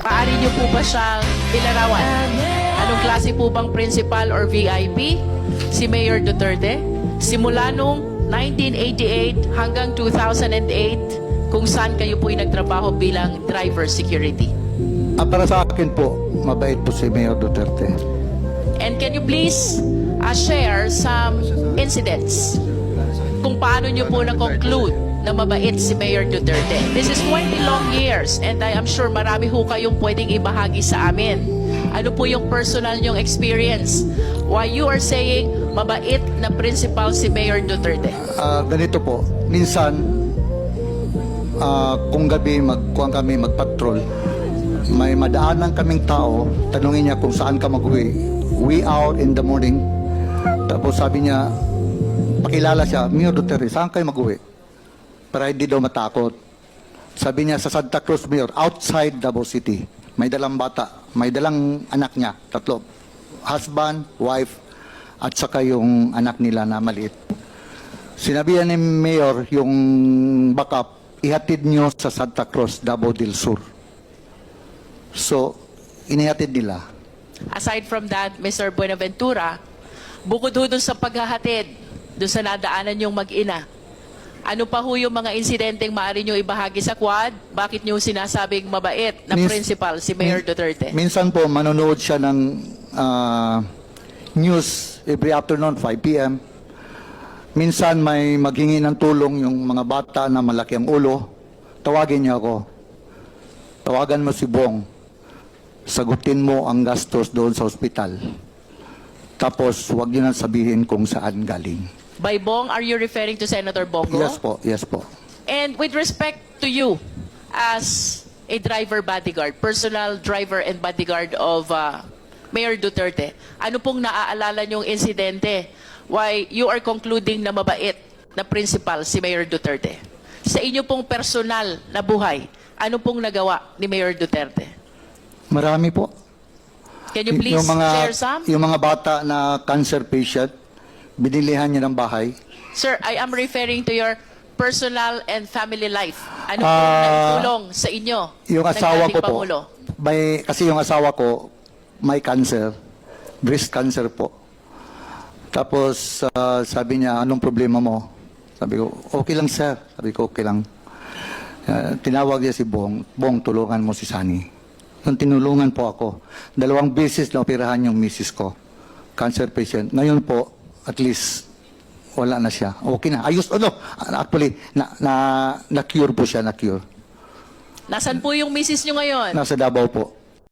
Paari niyo po ba siyang ilarawan? Anong klase po bang principal or VIP? Si Mayor Duterte? Simula nung 1988 hanggang 2008, kung saan kayo po'y nagtrabaho bilang driver security. Ah, para sa akin po, mabait po si Mayor Duterte. And can you please uh, share some incidents kung paano nyo po na-conclude na mabait si Mayor Duterte? This is 20 long years and I am sure marami ho kayong pwedeng ibahagi sa amin. Ano po yung personal nyong experience? Why you are saying mabait na principal si Mayor Duterte? Ah, ganito po, minsan, ah, kung gabi magkuhan kami magpatrol, may madaanan kaming tao, tanungin niya kung saan ka mag-uwi. We out in the morning. Tapos sabi niya, pakilala siya, Mayor Duterte, saan kayo mag-uwi? Para hindi daw matakot. Sabi niya sa Santa Cruz, Mayor, outside Davao City. May dalang bata, may dalang anak niya, tatlo. Husband, wife, at saka yung anak nila na maliit. Sinabihan ni Mayor yung backup, ihatid nyo sa Santa Cruz, Davao del Sur. So, inihatid nila. Aside from that, Mr. Buenaventura, bukod ho dun sa paghahatid, dun sa nadaanan yung mag-ina, ano pa ho yung mga insidenteng maaari nyo ibahagi sa quad? Bakit nyo sinasabing mabait na Mins- principal si Mayor min- Duterte? Minsan po, manonood siya ng ah, news every afternoon, 5 p.m. Minsan may maghingi ng tulong yung mga bata na malaki ang ulo. Tawagin niya ako. Tawagan mo si Bong. Sagutin mo ang gastos doon sa ospital. Tapos, huwag niyo na sabihin kung saan galing. By Bong, are you referring to Senator Bongo? Yes po, yes po. And with respect to you as a driver bodyguard, personal driver and bodyguard of uh, Mayor Duterte, ano pong naaalala niyong insidente why you are concluding na mabait na principal si Mayor Duterte? Sa inyo pong personal na buhay, ano pong nagawa ni Mayor Duterte? Marami po. Can you please yung mga, share some? Yung mga bata na cancer patient, binilihan niya ng bahay. Sir, I am referring to your personal and family life. Ano Ah, pong naitulong sa inyo? Yung ng asawa dating ko po, Pangulo? may, kasi yung asawa ko, may cancer, breast cancer po. Tapos ah, sabi niya, anong problema mo? Sabi ko, okay lang sir. Sabi ko, okay lang. Ah, tinawag niya si Bong, Bong, tulungan mo si Sunny. Yung tinulungan po ako. Dalawang beses na operahan yung misis ko. Cancer patient. Ngayon po, at least, wala na siya. Okay na. Ayos, ano, actually, na, na, na-cure po siya, na-cure. Nasaan po yung misis nyo ngayon? Nasa Davao po.